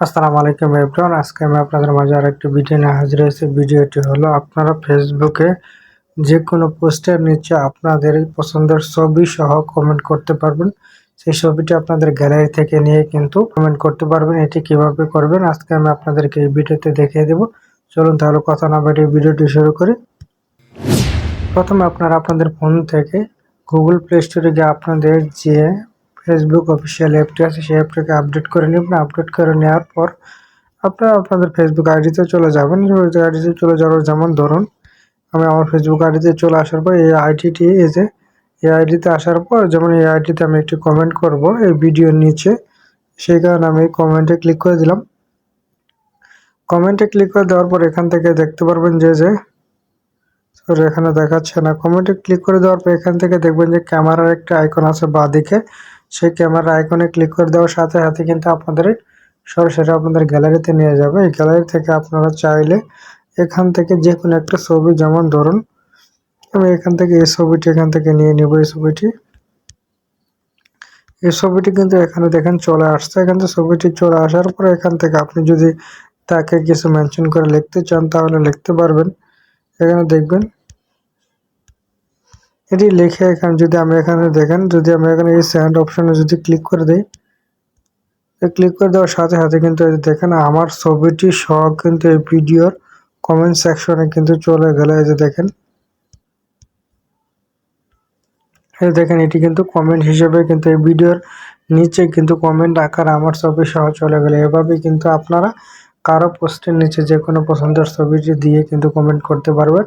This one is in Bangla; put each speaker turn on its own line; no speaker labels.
আসসালামু আলাইকুম এভরিওয়ান। আজকে আমি আপনাদের মাঝে আরেকটি ভিডিও নিয়ে হাজির হয়েছি। ভিডিওটি হলো আপনারা ফেসবুকে যে কোনো পোস্টের নিচে আপনাদের পছন্দের ছবি সহ কমেন্ট করতে পারবেন। সেই ছবিটি আপনাদের গ্যালারি থেকে নিয়ে কিন্তু কমেন্ট করতে পারবেন। এটি কীভাবে করবেন আজকে আমি আপনাদেরকে এই ভিডিওতে দেখিয়ে দেব। চলুন তাহলে কথা না বাড়িয়ে ভিডিওটি শুরু করি। প্রথমে আপনারা আপনাদের ফোন থেকে গুগল প্লে স্টোরে গিয়ে আপনাদের যে ফেসবুক অফিসিয়াল অ্যাপটি আছে, সেই অ্যাপটাকে আপডেট করে নেবেন। আপডেট করে নেওয়ার পর আপনারা আপনাদের ফেসবুক আইডিতে চলে যাবেন। ফেসবুক আইডিতে চলে যাওয়ার যেমন ধরুন, আমি আমার ফেসবুক আইডিতে চলে আসার পর এই আইডিটি এই যে, এই আইডিতে আসার পর যেমন এই আইডিতে আমি একটি কমেন্ট করব এই ভিডিওর নিচে, সেই কারণে আমি কমেন্টে ক্লিক করে দিলাম। কমেন্টে ক্লিক করে দেওয়ার পর এখান থেকে দেখতে পারবেন যে যে এখানে দেখাচ্ছে না। কমেন্টে ক্লিক করে দেওয়ার পর এখান থেকে দেখবেন যে ক্যামেরার একটা আইকন আছে বা দিকে সেই ক্যামেরা আইকনে ক্লিক করে দেওয়ার সাথে সাথে কিন্তু আপনাদের সরাসরি আপনাদের গ্যালারিতে নিয়ে যাবে। এই গ্যালারি থেকে আপনারা চাইলে এখান থেকে যে কোনো একটা ছবি, যেমন ধরুন আমি এখান থেকে এই ছবিটি এখান থেকে নিয়ে নেব, এই ছবিটি। এই ছবিটি কিন্তু এখানে দেখেন চলে আসছে। এখান থেকে ছবিটি চলে আসার পরে এখান থেকে আপনি যদি তাকে কিছু মেনশন করে লিখতে চান তাহলে লিখতে পারবেন। এখানে দেখবেন এটি লিখে এখানে যদি আমি এখানে দেখেন, যদি আমি এখানে এই স্যান্ড অপশনে যদি ক্লিক করে দিই ক্লিক করে দেওয়ার সাথে সাথে কিন্তু দেখেন, আমার ছবিটি সহ কিন্তু এই ভিডিওর কমেন্ট সেকশনে কিন্তু চলে গেলে। এই যে দেখেন, এই দেখেন, এটি কিন্তু কমেন্ট হিসেবে কিন্তু এই ভিডিওর নিচে কিন্তু কমেন্ট আকার আমার ছবি সহ চলে গেলে। এভাবে কিন্তু আপনারা কারও পোস্টের নিচে যে কোনো পছন্দের ছবিটি দিয়ে কিন্তু কমেন্ট করতে পারবেন।